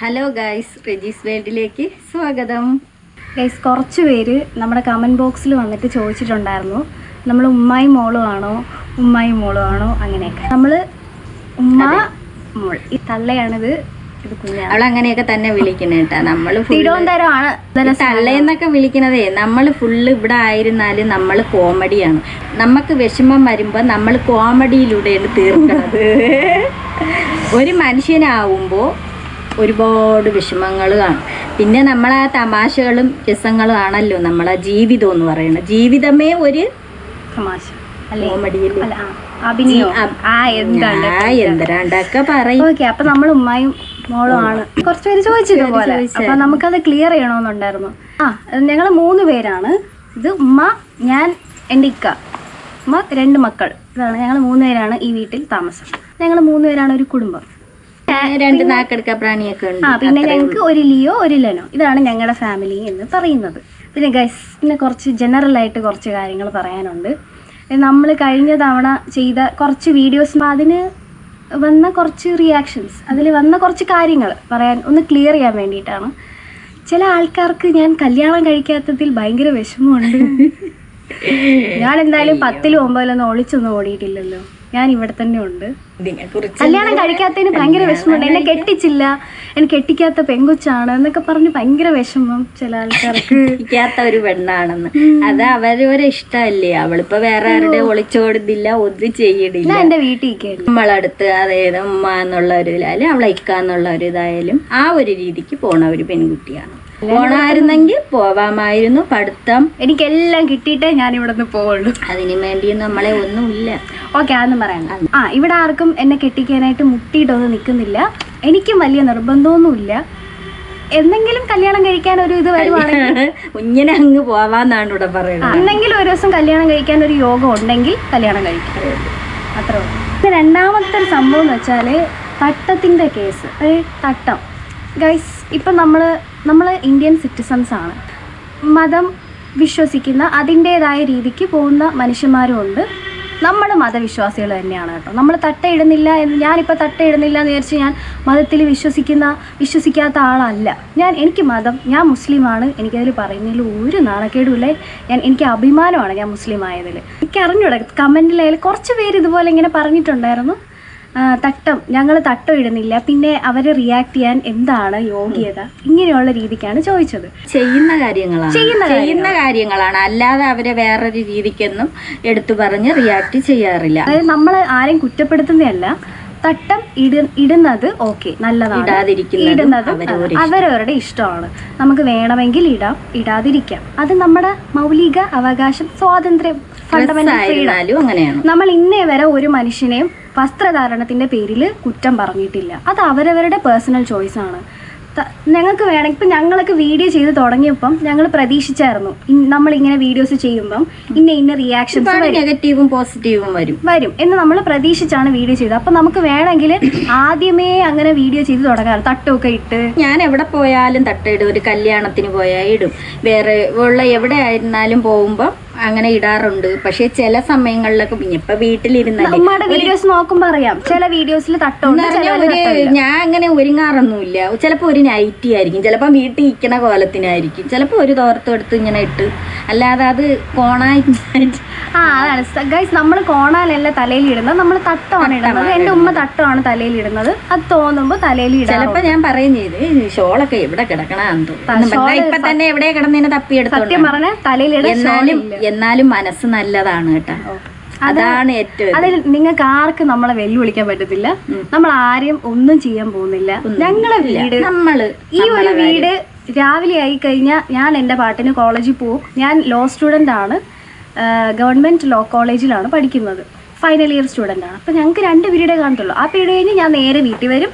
Hello guys Reji's വേൾഡിലേക്ക് സ്വാഗതം. Guys കുറച്ച് പേര് നമ്മുടെ കമന്റ് ബോക്സിൽ വന്നിട്ട് ചോദിച്ചിട്ടുണ്ടായിരുന്നു. നമ്മൾ ഉമ്മായി മോളും ആണോ? ഉമ്മായി മോളും ആണോ? അങ്ങനെയൊക്കെ. നമ്മൾ ഉമ്മ മോൾ. ഈ തള്ളയാണിത്. ഇത് കുഞ്ഞാണ്. അങ്ങനെയൊക്കെ തന്നെ വിളിക്കണേ കേട്ടാ. നമ്മൾ തിരുവനന്തപുരമാണ് തള്ളയെന്നൊക്കെ വിളിക്കണതേ നമ്മൾ ഫുള്ള് ഇവിടെ ആയിരുന്നാലും നമ്മൾ കോമഡിയാണ് നമുക്ക് വിഷമം വരുമ്പോൾ നമ്മൾ കോമഡിയിലൂടെയാണ് തീർക്കുന്നത് ഒരു മനുഷ്യനാവുമ്പോൾ ഒരുപാട് വിഷമങ്ങൾ കാണും. പിന്നെ നമ്മളെ തമാശകളും രസങ്ങളും ആണല്ലോ നമ്മളെ ജീവിതം എന്ന് പറയുന്നത്. ജീവിതമേ ഒരു തമാശ. എന്തരാണ്ടൊക്കെ പറയും. ഓക്കെ അപ്പൊ നമ്മൾ ഉമ്മായും മോളും ആണ്. കുറച്ച് പേര് ചോദിച്ചതുപോലെ അപ്പൊ നമുക്കത് ക്ലിയർ ചെയ്യണമെന്നുണ്ടായിരുന്നു. ആ ഞങ്ങൾ മൂന്ന് പേരാണ്. ഇത് ഉമ്മ ഞാൻ എന്റെ ഇക്ക. ഉമ്മ രണ്ട് മക്കൾ. ഇതാണ് ഞങ്ങൾ മൂന്ന് പേരാണ് ഈ വീട്ടിൽ താമസം. ഞങ്ങൾ മൂന്ന് പേരാണ് ഒരു കുടുംബം. രണ്ട് നാക്കെടുക്ക പ്രാണിയൊക്കെ ഉണ്ട്. ആ പിന്നെ ഞങ്ങൾക്ക് ഒരു ലിയോ ഒരു ലെനോ. ഇതാണ് ഞങ്ങളുടെ ഫാമിലി എന്ന് പറയുന്നത്. പിന്നെ ഗൈസ് പിന്നെ കുറച്ച് ജനറൽ ആയിട്ട് കുറച്ച് കാര്യങ്ങൾ പറയാനുണ്ട്. നമ്മൾ കഴിഞ്ഞ തവണ ചെയ്ത കുറച്ച് വീഡിയോസ് അതിന് വന്ന കുറച്ച് റിയാക്ഷൻസ് അതിൽ വന്ന കുറച്ച് കാര്യങ്ങൾ പറയാൻ ഒന്ന് ക്ലിയർ ചെയ്യാൻ വേണ്ടിയിട്ടാണ്. ചില ആൾക്കാർക്ക് ഞാൻ കല്യാണം കഴിക്കാത്തതിൽ ഭയങ്കര വിഷമമുണ്ട്. ഞാൻ എന്തായാലും പത്തിലും ഒമ്പതിലൊന്നും ഒളിച്ചൊന്നും ഓടിയിട്ടില്ലല്ലോ. ഞാൻ ഇവിടെ തന്നെ ഉണ്ട്. കല്യാണം കഴിക്കാത്തതിന് ഭയങ്കര വിഷമമുണ്ട്. എന്നെ കെട്ടിച്ചില്ല. എനിക്ക് കെട്ടിക്കാത്ത പെങ്കൊച്ചാണ് എന്നൊക്കെ പറഞ്ഞ് ഭയങ്കര വിഷമം ചില ആൾക്കാർക്ക്. കെട്ടിക്കാത്ത ഒരു പെണ്ണാണെന്ന് അത് അവരവരെ ഇഷ്ടമല്ലേ അവളിപ്പോ വേറെ ആരുടെ ഒളിച്ചോടുന്നില്ല ഒന്നും ചെയ്യണില്ല. എന്റെ വീട്ടിൽ നമ്മളടുത്ത് അതായത് ഉമ്മ എന്നുള്ള ഒരു ഇതിലായാലും അവളെ ഇക്കാന്നുള്ള ഒരു ഇതായാലും ആ ഒരു രീതിക്ക് പോണ ഒരു പെൺകുട്ടിയാണ്. പോണായിരുന്നെങ്കിൽ പോവാമായിരുന്നു. പഠിത്തം എനിക്കെല്ലാം കിട്ടിയിട്ടേ ഞാൻ ഇവിടെ നിന്ന് പോവുള്ളൂ. അതിനു വേണ്ടി നമ്മളെ ഒന്നുമില്ല. ഓക്കെ അതൊന്നും പറയണ്ട. ആ ഇവിടെ ആർക്കും എന്നെ കെട്ടിക്കാനായിട്ട് മുട്ടിയിട്ടൊന്നും നിൽക്കുന്നില്ല. എനിക്കും വലിയ നിർബന്ധമൊന്നുമില്ല. എന്തെങ്കിലും കല്യാണം കഴിക്കാൻ ഒരു ഇത് വരുവാണെങ്കിൽ അങ്ങ് പോവാന്നാണ് ഇവിടെ പറയുന്നത്. എന്തെങ്കിലും ഒരു ദിവസം കല്യാണം കഴിക്കാൻ ഒരു യോഗം ഉണ്ടെങ്കിൽ കല്യാണം കഴിക്കാം. അത്രേ ഉള്ളൂ. രണ്ടാമത്തെ ഒരു സംഭവം എന്ന് വെച്ചാൽ തട്ടത്തിന്റെ കേസ് തട്ടം. ഗൈസ് ഇപ്പം നമ്മൾ നമ്മൾ ഇന്ത്യൻ സിറ്റിസൺസ് ആണ്. മതം വിശ്വസിക്കുന്ന അതിന്റേതായ രീതിക്ക് പോകുന്ന മനുഷ്യന്മാരും ഉണ്ട് നമ്മൾ മതവിശ്വാസികൾ തന്നെയാണ് കേട്ടോ. നമ്മൾ തട്ടയിടുന്നില്ല എന്ന് ഞാനിപ്പോൾ തട്ടയിടുന്നില്ല എന്ന് വിചാരിച്ച് ഞാൻ മതത്തിൽ വിശ്വസിക്കുന്ന വിശ്വസിക്കാത്ത ആളല്ല. ഞാൻ എനിക്ക് മതം ഞാൻ മുസ്ലിമാണ് എനിക്കതിൽ പറയുന്നതിൽ ഒരു നാണക്കേടുമില്ല ഞാൻ എനിക്ക് അഭിമാനമാണ് ഞാൻ മുസ്ലിം ആയതിൽ എനിക്ക് അറിഞ്ഞൂടെ കമന്റിലായാലും കുറച്ച് പേര് ഇതുപോലെ ഇങ്ങനെ പറഞ്ഞിട്ടുണ്ടായിരുന്നു. തട്ടം. ഞങ്ങൾ തട്ടം ഇടുന്നില്ല. പിന്നെ അവരെ റിയാക്ട് ചെയ്യാൻ എന്താണ് യോഗ്യത? ഇങ്ങനെയുള്ള രീതിക്കാണ് ചോദിച്ചത്. ചെയ്യുന്ന കാര്യങ്ങളാണ്. ചെയ്യുന്ന ചെയ്യുന്ന കാര്യങ്ങളാണ്. അല്ലാതെ അവരെ വേറൊരു രീതിക്കൊന്നും എടുത്തു പറഞ്ഞ് റിയാക്ട് ചെയ്യാറില്ല. അതായത് നമ്മൾ ആരെയും കുറ്റപ്പെടുത്തുന്നതല്ല. തട്ടം ഇട ഇടുന്നത് ഓക്കെ നല്ലതാണ്. ഇടുന്നത് അവരവരുടെ ഇഷ്ടമാണ്. നമുക്ക് വേണമെങ്കിൽ ഇടാം ഇടാതിരിക്കാം. അത് നമ്മുടെ മൗലിക അവകാശം സ്വാതന്ത്ര്യം ഫണ്ടമെന്റൽ ഫ്രീഡം നമ്മൾ ഇന്നേ വരെ ഒരു മനുഷ്യനെയും വസ്ത്രധാരണത്തിന്റെ പേരിൽ കുറ്റം പറഞ്ഞിട്ടില്ല. അത് അവരവരുടെ പേഴ്സണൽ ചോയ്സ് ആണ്. ഞങ്ങൾക്ക് വേണമെങ്കിൽ ഇപ്പം ഞങ്ങളൊക്കെ വീഡിയോ ചെയ്ത് തുടങ്ങിയപ്പം ഞങ്ങൾ പ്രതീക്ഷിച്ചായിരുന്നു. നമ്മൾ ഇങ്ങനെ വീഡിയോസ് ചെയ്യുമ്പം ഇന്ന ഇന്ന റിയാക്ഷൻസ് ഒരുപാട് നെഗറ്റീവും പോസിറ്റീവും വരും. വരും. എന്ന് നമ്മൾ പ്രതീക്ഷിച്ചാണ് വീഡിയോ ചെയ്തത്. അപ്പം നമുക്ക് വേണമെങ്കിൽ ആദ്യമേ അങ്ങനെ വീഡിയോ ചെയ്ത് തുടങ്ങാറ്. തട്ടൊക്കെ ഇട്ട്. ഞാൻ എവിടെ പോയാലും തട്ടയിടും ഒരു കല്യാണത്തിന് പോയാൽ ഇടും. വേറെ ഉള്ള എവിടെ ആയിരുന്നാലും പോകുമ്പോൾ അങ്ങനെ ഇടാറുണ്ട്. പക്ഷെ ചില സമയങ്ങളിലൊക്കെ ഇപ്പൊ വീട്ടിലിരുന്നല്ലേ നമ്മുടെ വീഡിയോസ് നോക്കുമ്പോ അറിയാം. ചില വീഡിയോസിൽ തട്ടുണ്ട് ഞാൻ അങ്ങനെ ഒരുങ്ങാറൊന്നുമില്ല. ചിലപ്പോ ഒരു നൈറ്റി ആയിരിക്കും. ചിലപ്പോ വീട്ടിൽ ഇരിക്കണ കോലത്തിനായിരിക്കും. ചിലപ്പോ ഒരു തോർത്തും എടുത്ത് ഇങ്ങനെ ഇട്ട്. അല്ലാതെ അത് കോണായി ആ അതാണ്. ഗൈസ് നമ്മൾ കോണാലല്ല തലയിൽ ഇടുന്നത്. നമ്മൾ തട്ടമാണ് ഇടുന്നത്. എന്റെ ഉമ്മ തട്ടമാണ് തലയിൽ ഇടുന്നത്. അത് തോന്നുമ്പോ തലയിൽ ഇടാം ചിലപ്പോ ഞാൻ പറയും ചെയ്ത് "ഈ ഷോളൊക്കെ എവിടെ കിടക്കണമെന്ന് തോന്നുന്നു. ഇപ്പൊ തന്നെ എവിടെ കിടന്നതിനെ തപ്പിയെടുത്തോണ്ട് സത്യം പറഞ്ഞ തലയിൽ എന്നാലും എന്നാലും മനസ്സ് നല്ലതാണ് കേട്ടോ. അതാണ് ഏറ്റവും അതിൽ നിങ്ങൾക്ക് ആർക്കും നമ്മളെ വെല്ലുവിളിക്കാൻ പറ്റത്തില്ല? നമ്മൾ ആരെയും ഒന്നും ചെയ്യാൻ പോകുന്നില്ല. ഞങ്ങളെ വീട് നമ്മൾ ഈ ഒരു വീട് രാവിലെ ആയി കഴിഞ്ഞാൽ ഞാൻ എന്റെ പാട്ടിന് കോളേജിൽ പോകും ഞാൻ ലോ സ്റ്റുഡന്റ് ആണ്. ഗവൺമെന്റ് ലോ കോളേജിലാണ് പഠിക്കുന്നത്. ഫൈനൽ ഇയർ സ്റ്റുഡന്റ് ആണ്. അപ്പോൾ ഞങ്ങൾക്ക് രണ്ട് പീരീഡേ കാണത്തുള്ളൂ. ആ പീരീഡ് കഴിഞ്ഞ് ഞാൻ നേരെ വീട്ടിൽ വരും.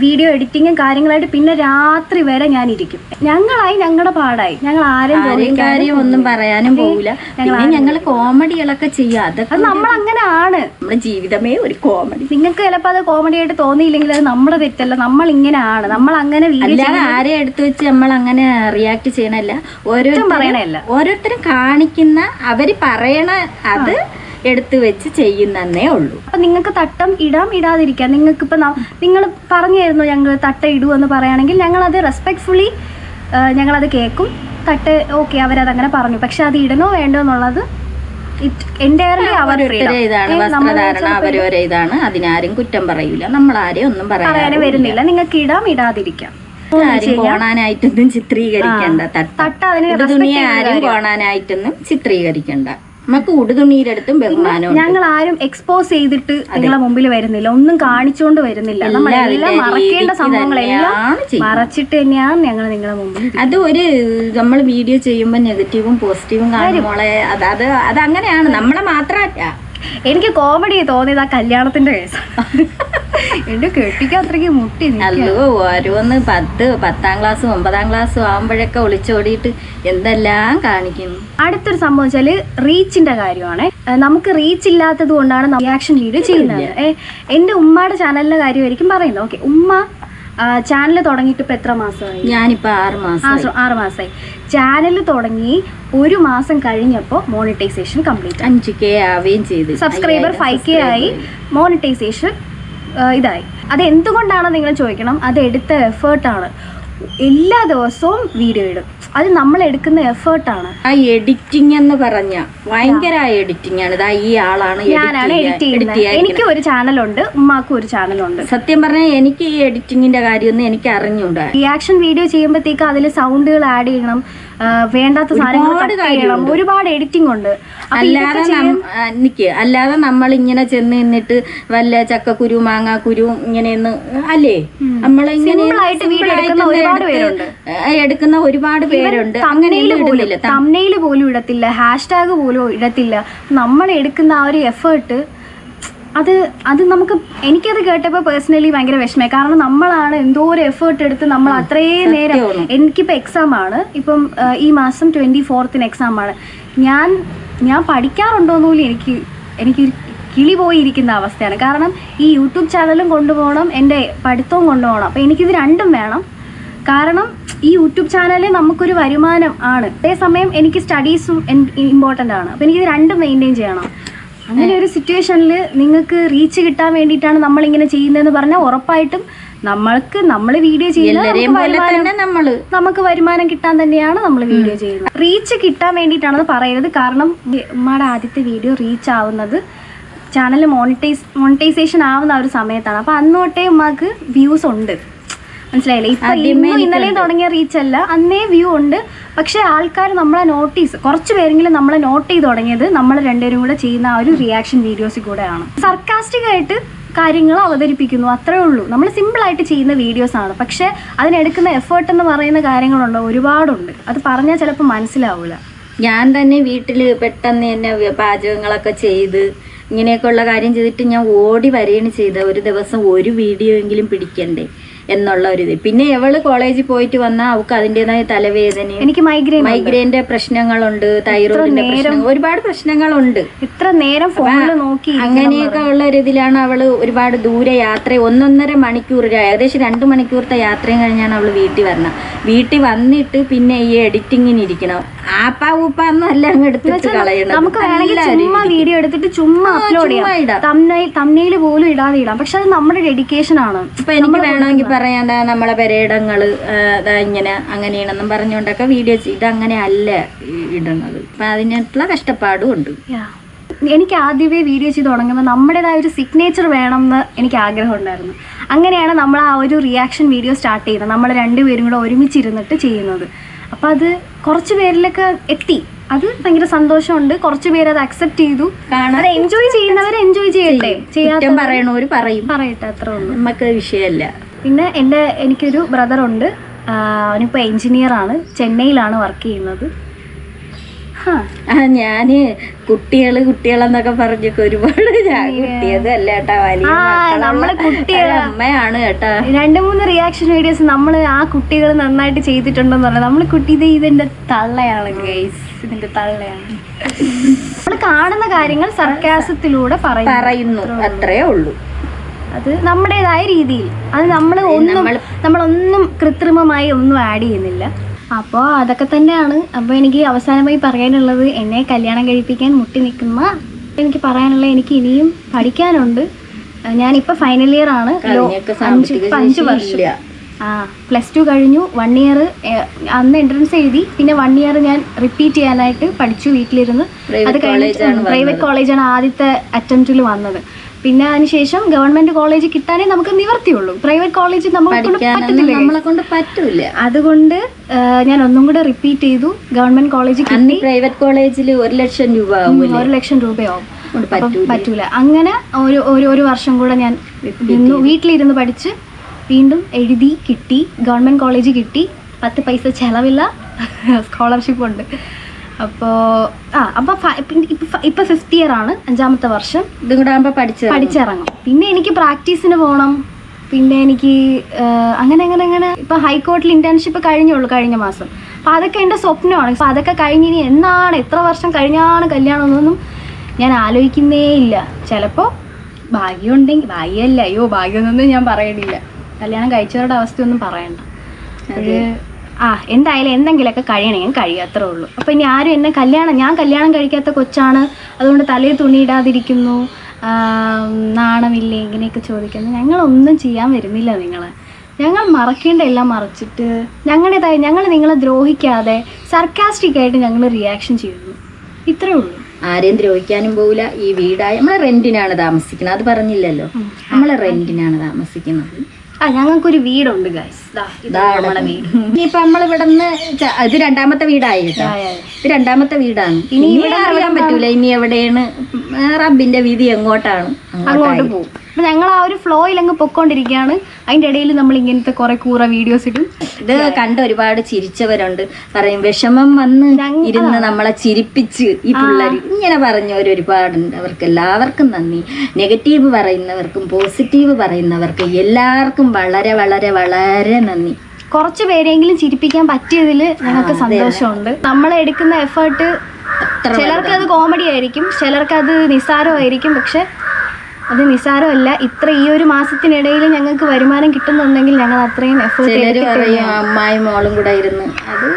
വീഡിയോ എഡിറ്റിങ്ങും കാര്യങ്ങളായിട്ട് പിന്നെ രാത്രി വരെ ഞാൻ ഇരിക്കും ഞങ്ങളായി ഞങ്ങളുടെ പാടായി. ഞങ്ങൾ ആരും ആരെയും കാര്യം ഒന്നും പറയാനും പോവില്ല പിന്നെ ഞങ്ങൾ കോമഡികളൊക്കെ ചെയ്യാം അതൊക്കെ അത് നമ്മൾ അങ്ങനെ ആണ്. നമ്മുടെ ജീവിതമേ ഒരു കോമഡി. നിങ്ങൾക്ക് ചിലപ്പോൾ അത് കോമഡി ആയിട്ട് തോന്നിയില്ലെങ്കിൽ അത് നമ്മുടെ തെറ്റല്ല. നമ്മൾ ഇങ്ങനെ ആണ്. നമ്മൾ അങ്ങനെ അല്ലാതെ ആരെ എടുത്തു വെച്ച് നമ്മൾ അങ്ങനെ റിയാക്ട് ചെയ്യണല്ല ഓരോരുത്തരും പറയണല്ല ഓരോരുത്തരും കാണിക്കുന്ന അവർ പറയണ അത് എടുത്തു വെച്ച് ചെയ്യുന്നേ ഉള്ളൂ. അപ്പൊ നിങ്ങൾക്ക് തട്ടം ഇടാം ഇടാതിരിക്കാം. നിങ്ങൾക്ക് ഇപ്പൊ നിങ്ങൾ പറഞ്ഞായിരുന്നു ഞങ്ങൾ തട്ട ഇടുമെന്ന് പറയുകയാണെങ്കിൽ ഞങ്ങളത് റെസ്പെക്ട്ഫുള്ളി അത് കേൾക്കും. തട്ട് ഓക്കെ അവരത് അങ്ങനെ പറഞ്ഞു. പക്ഷെ അത് ഇടണോ വേണ്ടോ എന്നുള്ളത് ഇതാണ്. വസ്ത്രധാരണ അവരോരെ ഇതാണ്. അതിനാരും കുറ്റം പറയൂല. നമ്മൾ ആരെയും ഒന്നും പറയാനും വരുന്നില്ല. നിങ്ങൾക്ക് ഇടാം ഇടാതിരിക്കാം. ആരും കോണാനായിട്ടൊന്നും ചിത്രീകരിക്കണ്ട തട്ട. ഉടുതുണിയെ ആരും കോണാനായിട്ടൊന്നും ചിത്രീകരിക്കണ്ട. നമുക്ക് ഉടുതുണിയിടത്തും ബഹുമാനം ഞങ്ങൾ ആരും എക്സ്പോസ് ചെയ്തിട്ട് നിങ്ങളെ മുമ്പിൽ വരുന്നില്ല. ഒന്നും കാണിച്ചുകൊണ്ട് വരുന്നില്ല. നമ്മളെല്ലാം മറക്കേണ്ട സംഭവങ്ങളെല്ലാം മറച്ചിട്ട് തന്നെയാണ് ഞങ്ങൾ നിങ്ങളെ മുമ്പിൽ അത് ഒരു നമ്മൾ വീഡിയോ ചെയ്യുമ്പോൾ നെഗറ്റീവും പോസിറ്റീവും കാണുമ്പോളെ അത് അത് അത് അങ്ങനെയാണ്. നമ്മളെ മാത്രമല്ല എനിക്ക് കോമഡി തോന്നിയത് ആ കല്യാണത്തിന്റെ കേസ് എന്റെ കെട്ടിക്ക് അത്രയ്ക്ക് മുട്ടി. അല്ലോ ഓരോന്ന് പത്ത് പത്താം ക്ലാസ്സും ഒമ്പതാം ക്ലാസ്സും ആകുമ്പോഴൊക്കെ ഒളിച്ചോടിയിട്ട് എന്തെല്ലാം കാണിക്കുന്നു? അടുത്തൊരു സംഭവം വെച്ചാൽ റീച്ചിന്റെ കാര്യമാണ്. നമുക്ക് റീച്ച് ഇല്ലാത്തത് കൊണ്ടാണ് റിയാക്ഷൻ വീഡിയോ ചെയ്യുന്നത്. എന്റെ ഉമ്മയുടെ ചാനലിന്റെ കാര്യമായിരിക്കും പറയുന്നത്. ഓക്കെ ഉമ്മ ചാനൽ തുടങ്ങിയിട്ട് ഇപ്പൊ എത്ര മാസമായി? ഞാനിപ്പോ ആറ് മാസം ആറ് മാസമായി. ചാനൽ തുടങ്ങി ഒരു മാസം കഴിഞ്ഞപ്പോൾ മോണിറ്റൈസേഷൻ കംപ്ലീറ്റ് അഞ്ച് കെ ആവുകയും ചെയ്തു. സബ്സ്ക്രൈബർ ഫൈവ് കെ ആയി. മോണിറ്റൈസേഷൻ ഇതായി. അത് എന്തുകൊണ്ടാണ് നിങ്ങൾ ചോദിക്കണം? അത് എടുത്ത എഫേർട്ടാണ് എല്ലാ ദിവസവും വീഡിയോ ഇടും. അത് നമ്മൾ എടുക്കുന്ന എഫേർട്ടാണ് ആ എഡിറ്റിംഗ് എന്ന് പറഞ്ഞ ഭയങ്കര എഡിറ്റിംഗ് ആണ്. ഇതാ ഈ ആളാണ് ഞാനാണ് എഡിറ്റ് ചെയ്യുന്നത്. എനിക്ക് ഒരു ചാനലുണ്ട് ഉമ്മാക്കും ഒരു ചാനലുണ്ട് സത്യം പറഞ്ഞാൽ എനിക്ക് ഈ എഡിറ്റിംഗിന്റെ കാര്യമൊന്നും എനിക്ക് അറിഞ്ഞൂടാ. റിയാക്ഷൻ വീഡിയോ ചെയ്യുമ്പോഴത്തേക്ക് അതിൽ സൗണ്ടുകൾ ആഡ് ചെയ്യണം. വേണ്ടാത്ത സാധനങ്ങൾ ഒരുപാട് എഡിറ്റിംഗ് ഉണ്ട്. അല്ലാതെ എനിക്ക് അല്ലാതെ നമ്മൾ ഇങ്ങനെ ചെന്ന് നിന്നിട്ട് വല്ല ചക്കക്കുരു മാങ്ങാക്കുരു ഇങ്ങനെയെന്ന് അല്ലേ? video simple എടുക്കുന്ന ഒരുപാട് പേരുണ്ട്. അങ്ങനെ പോലും ഇടത്തില്ല. ഹാഷ്ടാഗ് പോലും ഇടത്തില്ല. നമ്മൾ എടുക്കുന്ന ആ ഒരു എഫേർട്ട് അത് അത് നമുക്ക് എനിക്കത് കേട്ടപ്പോൾ പേഴ്സണലി ഭയങ്കര വിഷമമായി. കാരണം നമ്മളാണ് എന്തോ ഒരു എഫേർട്ട് എടുത്ത് നമ്മൾ അത്രയും നേരം എനിക്കിപ്പോ എനിക്കിപ്പോൾ എക്സാം ആണ്. ഇപ്പം ഈ മാസം ട്വന്റി ഫോർത്തിന് എക്സാം ആണ്. ഞാൻ ഞാൻ പഠിക്കാറുണ്ടോന്നു പോലും എനിക്ക് എനിക്ക് കിളി പോയിരിക്കുന്ന അവസ്ഥയാണ്. കാരണം ഈ യൂട്യൂബ് ചാനലും കൊണ്ടുപോകണം എന്റെ പഠിത്തവും കൊണ്ടുപോകണം. അപ്പോൾ എനിക്കിത് രണ്ടും വേണം. കാരണം ഈ യൂട്യൂബ് ചാനൽ നമുക്കൊരു വരുമാനം ആണ്. അതേസമയം എനിക്ക് സ്റ്റഡീസും ഇമ്പോർട്ടന്റ് ആണ്. അപ്പോൾ എനിക്കിത് രണ്ടും മെയിന്റെയിൻ ചെയ്യണം. അങ്ങനെ ഒരു സിറ്റുവേഷനിൽ നിങ്ങൾക്ക് റീച്ച് കിട്ടാൻ വേണ്ടിയിട്ടാണ് നമ്മൾ ഇങ്ങനെ ചെയ്യുന്നതെന്ന് പറഞ്ഞാൽ ഉറപ്പായിട്ടും നമ്മൾക്ക് നമ്മൾ വീഡിയോ ചെയ്യുന്നത് നമുക്ക് വരുമാനം കിട്ടാൻ തന്നെയാണ് നമ്മൾ വീഡിയോ ചെയ്യുന്നത്. റീച്ച് കിട്ടാൻ വേണ്ടിയിട്ടാണെന്ന് പറയുന്നത് കാരണം ഉമ്മയുടെ ആദ്യത്തെ വീഡിയോ റീച്ച് ആവുന്നത് ചാനൽ മോണിറ്റൈസ് മോണിറ്റൈസേഷൻ ആവുന്ന ഒരു സമയത്താണ്. അപ്പോൾ അന്നോട്ടേ ഉമ്മക്ക് വ്യൂസ് ഉണ്ട്. മനസ്സിലായില്ലേ? ഇപ്പൊ ഇന്നും ഇന്നലെയും തുടങ്ങിയ റീച്ച് അല്ല. അന്നേ വ്യൂ ഉണ്ട്. പക്ഷെ ആൾക്കാർ നമ്മളെ നോട്ടീസ് കുറച്ച് പേരെങ്കിലും നമ്മളെ നോട്ട് ചെയ്ത് തുടങ്ങിയത് നമ്മൾ രണ്ടുപേരും കൂടെ ചെയ്യുന്ന ആ ഒരു റിയാക്ഷൻ വീഡിയോസിൽ കൂടെയാണ് സർക്കാസ്റ്റിക് ആയിട്ട് കാര്യങ്ങൾ അവതരിപ്പിക്കുന്നു അത്രേ ഉള്ളൂ. നമ്മൾ സിമ്പിൾ ആയിട്ട് ചെയ്യുന്ന വീഡിയോസ് ആണ്. പക്ഷെ അതിനെടുക്കുന്ന എഫേർട്ട് എന്ന് പറയുന്ന കാര്യങ്ങളുണ്ട്? ഒരുപാടുണ്ട്. അത് പറഞ്ഞാൽ ചിലപ്പോൾ മനസ്സിലാവില്ല ഞാൻ തന്നെ വീട്ടിൽ പെട്ടെന്ന് തന്നെ പാചകങ്ങളൊക്കെ ചെയ്ത് ഇങ്ങനെയൊക്കെയുള്ള കാര്യം ചെയ്തിട്ട് ഞാൻ ഓടി വരികയാണ് ചെയ്ത ഒരു ദിവസം ഒരു വീഡിയോ എങ്കിലും പിടിക്കണ്ടേ? എന്നുള്ള ഒരു ഇത്. പിന്നെ എവൾ കോളേജിൽ പോയിട്ട് വന്നാൽ അവൾക്ക് അതിന്റെതായ തലവേദന എനിക്ക് മൈഗ്രെയിൻ മൈഗ്രെയിന്റെ പ്രശ്നങ്ങളുണ്ട് തൈറോയിഡിന്റെ പ്രശ്നം ഒരുപാട് പ്രശ്നങ്ങളുണ്ട്. ഇത്ര നേരം ഫോണിൽ നോക്കി അങ്ങനെയൊക്കെ ഉള്ള ഒരു ഇതിലാണ് അവൾ ഒരുപാട് ദൂരെ യാത്ര ഒന്നൊന്നര മണിക്കൂർ ഏകദേശം രണ്ട് മണിക്കൂറത്തെ യാത്രയും കഴിഞ്ഞാണ് അവൾ വീട്ടിൽ വരണം വീട്ടിൽ വന്നിട്ട് പിന്നെ ഈ എഡിറ്റിങ്ങിന് ഇരിക്കണം. ആപ്പാ ഊപ്പ എന്നല്ല അങ്ങ് എടുത്തിട്ട് കളയണം നമുക്ക് വേണമെങ്കിൽ ചുമ്മാ വീഡിയോ എടുത്തിട്ട് ചുമ്മാ അപ്ലോഡ് ചെയ്യാം. ഇടാം. തമ്നയിൽ പോലും ഇടാതെ ഇടാം. പക്ഷെ അത് നമ്മുടെ ഡെഡിക്കേഷൻ ആണ്. ഇപ്പൊ എനിക്ക് വേണമെങ്കിൽ പറയാൻ നമ്മളെ പെരയിടങ്ങൾ ഇങ്ങനെ അങ്ങനെയാണെന്നും പറഞ്ഞുകൊണ്ടൊക്കെ വീഡിയോ ഇത് അങ്ങനെ അല്ല ഇടുന്നത് അപ്പൊ അതിനുള്ള കഷ്ടപ്പാടും ഉണ്ട്. എനിക്ക് ആദ്യമേ വീഡിയോ ചെയ്ത് തുടങ്ങുമ്പോൾ നമ്മുടേതായ ഒരു സിഗ്നേച്ചർ വേണം എന്ന് എനിക്ക് ആഗ്രഹം ഉണ്ടായിരുന്നു. അങ്ങനെയാണ് നമ്മൾ ആ ഒരു റിയാക്ഷൻ വീഡിയോ സ്റ്റാർട്ട് ചെയ്തത്. നമ്മൾ രണ്ടുപേരും കൂടെ ഒരുമിച്ചിരുന്നിട്ട് ചെയ്യുന്നത്. അപ്പോൾ അത് കുറച്ച് പേരിലൊക്കെ എത്തി. അത് ഭയങ്കര സന്തോഷമുണ്ട്. കുറച്ച് പേര് അത് അക്സെപ്റ്റ് ചെയ്തു. അത് എൻജോയ് ചെയ്യുന്നവർ എൻജോയ് ചെയ്യട്ടെ? ചെയ്യാൻ കുറ്റം പറയണവര് പറയും. പറയട്ടെ അത്ര ഉള്ളൂ. നമുക്ക് വിഷയമല്ല പിന്നെ എന്റെ എനിക്കൊരു ബ്രദറുണ്ട് അവനിപ്പോൾ എൻജിനീയർ ആണ്. ചെന്നൈയിലാണ് വർക്ക് ചെയ്യുന്നത്. ആ ഞാൻ കുട്ടികൾ കുട്ടികളെന്നൊക്കെ പറഞ്ഞൊക്കെ ഒരുപാട് കുട്ടിയത് അല്ല കേട്ടാ വലിയ ആ, നമ്മൾ കുട്ടികളാ. അമ്മയാണ് കേട്ടാ. രണ്ട് മൂന്ന് റിയാക്ഷൻ വീഡിയോസ് നമ്മൾ ആ കുട്ടികൾ നന്നായിട്ട് ചെയ്തിട്ടുണ്ടെന്ന് പറഞ്ഞാൽ നമ്മൾ കുട്ടി ഇത് ഇതിന്റെ തള്ളയാണ് ഗൈസ് ഇതിന്റെ തള്ളയാണ്. നമ്മൾ കാണുന്ന കാര്യങ്ങൾ സർക്കാസത്തിലൂടെ പറയുന്നു. അത്രേ ഉള്ളൂ. അത് നമ്മുടേതായ രീതിയിൽ. അത് നമ്മൾ ഒന്നും നമ്മളൊന്നും കൃത്രിമമായി ഒന്നും ആഡ് ചെയ്യുന്നില്ല. അപ്പോൾ അതൊക്കെ തന്നെയാണ്. അപ്പോൾ എനിക്ക് അവസാനമായി പറയാനുള്ളത് എന്നെ കല്യാണം കഴിപ്പിക്കാൻ മുട്ടി നിൽക്കുന്ന എനിക്ക് പറയാനുള്ള എനിക്ക് ഇനിയും പഠിക്കാനുണ്ട്. ഞാനിപ്പോൾ ഫൈനൽ ഇയർ ആണ്. അഞ്ച് അഞ്ച് വർഷം. ആ പ്ലസ് ടു കഴിഞ്ഞു. വൺ ഇയർ അന്ന് എൻട്രൻസ് എഴുതി. പിന്നെ വൺ ഇയർ ഞാൻ റിപ്പീറ്റ് ചെയ്യാനായിട്ട് പഠിച്ചു വീട്ടിലിരുന്ന്. അത് കഴിഞ്ഞ് പ്രൈവറ്റ് കോളേജാണ് ആദ്യത്തെ അറ്റംപ്റ്റിൽ വന്നത്. പിന്നെ അതിനുശേഷം ഗവൺമെന്റ് കോളേജ് കിട്ടാനേ നമുക്ക് നിവർത്തിയുള്ളൂ. പ്രൈവറ്റ് കോളേജ് നമ്മളെ കൊണ്ട് പറ്റൂല അതുകൊണ്ട് ഞാൻ ഒന്നും കൂടെ റിപ്പീറ്റ് ചെയ്തു. ഗവൺമെന്റ് കോളേജ് പ്രൈവറ്റ് കോളേജിൽ ഒരു ലക്ഷം രൂപ ഒരു ലക്ഷം രൂപയാവും. പറ്റൂല? അങ്ങനെ ഒരു ഒരു ഒരു വർഷം കൂടെ ഞാൻ നിന്നു. വീട്ടിലിരുന്ന് പഠിച്ച് വീണ്ടും എഴുതി കിട്ടി. ഗവൺമെന്റ് കോളേജ് കിട്ടി. പത്ത് പൈസ ചെലവില്ല. സ്കോളർഷിപ്പ് ഉണ്ട്. അപ്പോൾ ആ അപ്പോൾ ഇപ്പോൾ ഫിഫ്ത്ത് ഇയർ ആണ് അഞ്ചാമത്തെ വർഷം. ഇതും കൂടെ ആകുമ്പോ പഠിച്ചു പഠിച്ചിറങ്ങും. പിന്നെ എനിക്ക് പ്രാക്ടീസിന് പോകണം പിന്നെ എനിക്ക് അങ്ങനെ അങ്ങനെ അങ്ങനെ. ഇപ്പോൾ ഹൈക്കോർട്ടിൽ ഇന്റേൺഷിപ്പ് കഴിഞ്ഞുള്ളൂ കഴിഞ്ഞ മാസം. അപ്പോൾ അതൊക്കെ എന്റെ സ്വപ്നമാണ്. അപ്പോൾ അതൊക്കെ കഴിഞ്ഞ് ഇനി എന്നാണ് എത്ര വർഷം കഴിഞ്ഞാണ് കല്യാണം എന്നൊന്നും ഞാൻ ആലോചിക്കുന്നേ ഇല്ല. ചിലപ്പോൾ ഭാഗ്യമുണ്ടെങ്കിൽ ഭാഗ്യമല്ല. അയ്യോ ഭാഗ്യമൊന്നും ഞാൻ പറയണില്ല. കല്യാണം കഴിച്ചവരുടെ അവസ്ഥയൊന്നും പറയണ്ട. ഒരു ആ എന്തായാലും എന്തെങ്കിലുമൊക്കെ കഴിയണമെങ്കിൽ ഞാൻ അത്രേ ഉള്ളൂ. അപ്പം ഇനി ആരും എന്നെ കല്യാണം ഞാൻ കല്യാണം കഴിക്കാത്ത കൊച്ചാണ്. അതുകൊണ്ട് തലയിൽ തുണിയിടാതിരിക്കുന്നു നാണമില്ലേ ഇങ്ങനെയൊക്കെ ചോദിക്കുന്നു. ഞങ്ങളൊന്നും ചെയ്യാൻ വരുന്നില്ല നിങ്ങളെ. ഞങ്ങൾ മറക്കേണ്ട എല്ലാം മറച്ചിട്ട് ഞങ്ങളുടേതായി ഞങ്ങൾ നിങ്ങളെ ദ്രോഹിക്കാതെ സർക്കാസ്റ്റിക് ആയിട്ട് ഞങ്ങൾ റിയാക്ഷൻ ചെയ്യുന്നു. ഇത്രേ ഉള്ളൂ. ആരെയും ദ്രോഹിക്കാനും പോകില്ല ഈ വീടായ നമ്മളെ റെന്റിനാണ് താമസിക്കുന്നത്. അത് പറഞ്ഞില്ലല്ലോ. നമ്മളെ റെന്റിനാണ് താമസിക്കുന്നത്. ആ ഞങ്ങൾക്കൊരു വീടുണ്ട് ഗായ്സ് ഇനിയിപ്പൊ നമ്മൾ ഇത് രണ്ടാമത്തെ ആ. ഇത് രണ്ടാമത്തെ വീടാണ്. ഇനി ഇനി ഇവിടെ അറിയാൻ പറ്റൂല. ഇനി എവിടെയാണ്? റബ്ബിന്റെ വീതി എങ്ങോട്ടാണ്? അങ്ങോട്ട് പോകും അപ്പൊ ഞങ്ങൾ ആ ഒരു ഫ്ലോയിൽ അങ്ങ് പൊക്കോണ്ടിരിക്കുകയാണ് അതിന്റെ ഇടയിൽ നമ്മൾ ഇങ്ങനത്തെ കുറെ കൂറ വീഡിയോസ് ഇടും. ഇത് കണ്ട് ഒരുപാട് ചിരിച്ചവരുണ്ട്. പറയും വിഷമം വന്ന് ഇരുന്ന് നമ്മളെ ചിരിപ്പിച്ച് ഈ പിള്ളേർ ഇങ്ങനെ പറഞ്ഞവർ ഒരുപാടുണ്ട്. അവർക്ക് എല്ലാവർക്കും നന്ദി. നെഗറ്റീവ് പറയുന്നവർക്കും പോസിറ്റീവ് പറയുന്നവർക്കും എല്ലാവർക്കും വളരെ വളരെ വളരെ നന്ദി. കുറച്ച് പേരെങ്കിലും ചിരിപ്പിക്കാൻ പറ്റിയതിൽ ഞങ്ങൾക്ക് സന്തോഷമുണ്ട്. നമ്മൾ എടുക്കുന്ന എഫേർട്ട് ചിലർക്ക് അത് കോമഡി ആയിരിക്കും ചിലർക്ക് അത് നിസ്സാരമായിരിക്കും പക്ഷെ അത് നിസ്സാരമല്ല. ഇത്ര ഈ ഒരു മാസത്തിനിടയിൽ ഞങ്ങൾക്ക് വരുമാനം കിട്ടുന്നുണ്ടെങ്കിൽ ഞങ്ങൾ അത്രയും എഫേർട്ട് അമ്മായി മോളും കൂടെ ഇരുന്ന്. അത്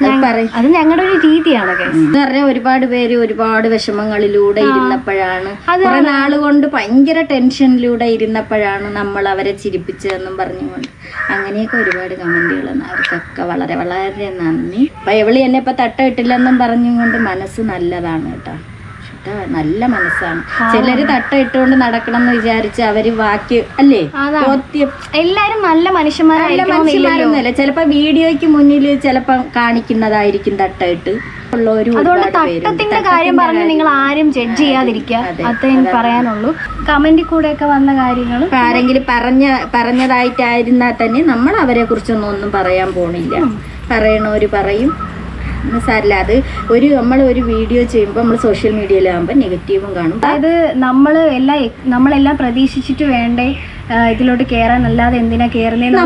അത് അത് ഞങ്ങളുടെ ഒരു രീതിയാണ്. എന്ന് പറഞ്ഞാൽ ഒരുപാട് പേര് ഒരുപാട് വിഷമങ്ങളിലൂടെ ഇരുന്നപ്പോഴാണ്. കുറെ നാൾ കൊണ്ട് ഭയങ്കര ടെൻഷനിലൂടെ ഇരുന്നപ്പോഴാണ് നമ്മൾ അവരെ ചിരിപ്പിച്ചതെന്നും പറഞ്ഞുകൊണ്ട്. അങ്ങനെയൊക്കെ ഒരുപാട് കമന്റുകൾ അവർക്കൊക്കെ വളരെ വളരെ നന്ദി. അപ്പൊ എവിളി എന്നെ ഇപ്പൊ തട്ട ഇട്ടില്ലെന്നും പറഞ്ഞുകൊണ്ട് മനസ്സ് നല്ലതാണ് കേട്ടോ. കേട്ടോ നല്ല മനസ്സാണ്. ചിലര് തട്ട ഇട്ടുകൊണ്ട് നടക്കണം എന്ന് വിചാരിച്ച് അവർ വാക്ക് അല്ലേ. എല്ലാരും നല്ല മനുഷ്യന്മാരായിരിക്കണം ചിലപ്പോ വീഡിയോയ്ക്ക് മുന്നിൽ ചിലപ്പോ കാണിക്കുന്നതായിരിക്കും തട്ടയിട്ട്. ഇട്ട് അതുകൊണ്ട് തട്ടത്തിന്റെ കാര്യം പറഞ്ഞ് നിങ്ങൾ ആരും ജഡ്ജ് ചെയ്യാതിരിക്കുക. അതെ, എനിക്ക് പറയാനുള്ളൂ. കമന്റിൽ കൂടെ ഒക്കെ വന്ന കാര്യങ്ങൾ ആരെങ്കിലും പറഞ്ഞ പറഞ്ഞതായിട്ടായിരുന്നാൽ തന്നെ നമ്മൾ അവരെ കുറിച്ചൊന്നും ഒന്നും പറയാൻ പോണില്ല. പറയണവര് പറയും. സാരില്ല. അത് ഒരു നമ്മൾ ഒരു വീഡിയോ ചെയ്യുമ്പോൾ നമ്മൾ സോഷ്യൽ മീഡിയയിലാകുമ്പോൾ നെഗറ്റീവും കാണും. അതായത് നമ്മൾ എല്ലാം നമ്മളെല്ലാം പ്രതീക്ഷിച്ചിട്ട് വേണ്ടേ ഇതിലോട്ട് കയറാൻ അല്ലാതെ എന്തിനാ കയറുന്നത്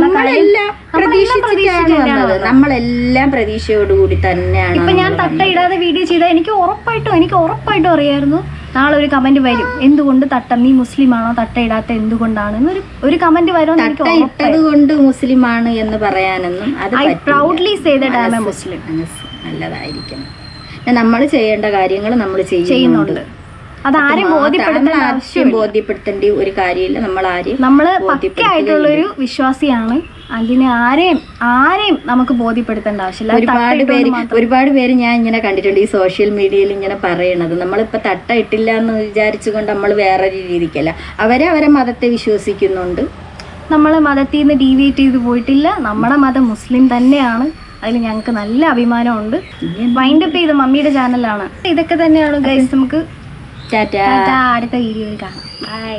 നമ്മളെല്ലാം പ്രതീക്ഷയോടുകൂടി തന്നെയാണ് ഇപ്പൊ ഞാൻ തട്ട ഇടാതെ വീഡിയോ ചെയ്താൽ എനിക്ക് ഉറപ്പായിട്ടും എനിക്ക് ഉറപ്പായിട്ടും അറിയായിരുന്നു നാളെ ഒരു കമന്റ് വരും. എന്തുകൊണ്ട് തട്ട? നീ മുസ്ലിം ആണോ? തട്ട ഇടാത്ത എന്തുകൊണ്ടാണ്? എന്നൊരു ഒരു കമന്റ് വരും എനിക്ക് കൊണ്ട് മുസ്ലിമാണ് എന്ന് പറയാനൊന്നും I proudly say that I am a Muslim നല്ലതായിരിക്കണം. നമ്മൾ ചെയ്യേണ്ട കാര്യങ്ങൾ നമ്മൾ ചെയ്യുന്നുണ്ട്. അതാരും നമ്മൾ ബോധ്യപ്പെടുത്തേണ്ട ആവശ്യം ബോധ്യപ്പെടുത്തേണ്ട ഒരു കാര്യമില്ല. നമ്മൾ ആരെയും നമ്മൾ ഒരു വിശ്വാസിയാണ്. അതിനെ ആരെയും ആരെയും നമുക്ക് ബോധ്യപ്പെടുത്തേണ്ട ആവശ്യമില്ല. ഒരുപാട് പേര് ഒരുപാട് പേര് ഞാൻ ഇങ്ങനെ കണ്ടിട്ടുണ്ട് ഈ സോഷ്യൽ മീഡിയയിൽ ഇങ്ങനെ പറയണത്. നമ്മളിപ്പോ തട്ട ഇട്ടില്ല എന്ന് വിചാരിച്ചുകൊണ്ട് നമ്മൾ വേറൊരു രീതിക്കല്ല. അവരെ അവരെ മതത്തെ വിശ്വസിക്കുന്നുണ്ട്. നമ്മൾ മതത്തിൽ നിന്ന് ഡീവിയേറ്റ് ചെയ്ത് പോയിട്ടില്ല. നമ്മുടെ മതം മുസ്ലിം തന്നെയാണ്. അതിൽ ഞങ്ങൾക്ക് നല്ല അഭിമാനമുണ്ട്. വൈൻഡപ്പ് ചെയ്ത് മമ്മിയുടെ ചാനലാണ് ഇതൊക്കെ തന്നെയാണ് ഗൈസ് നമുക്ക് അടുത്ത വീഡിയോയിൽ കാണാം. ബൈ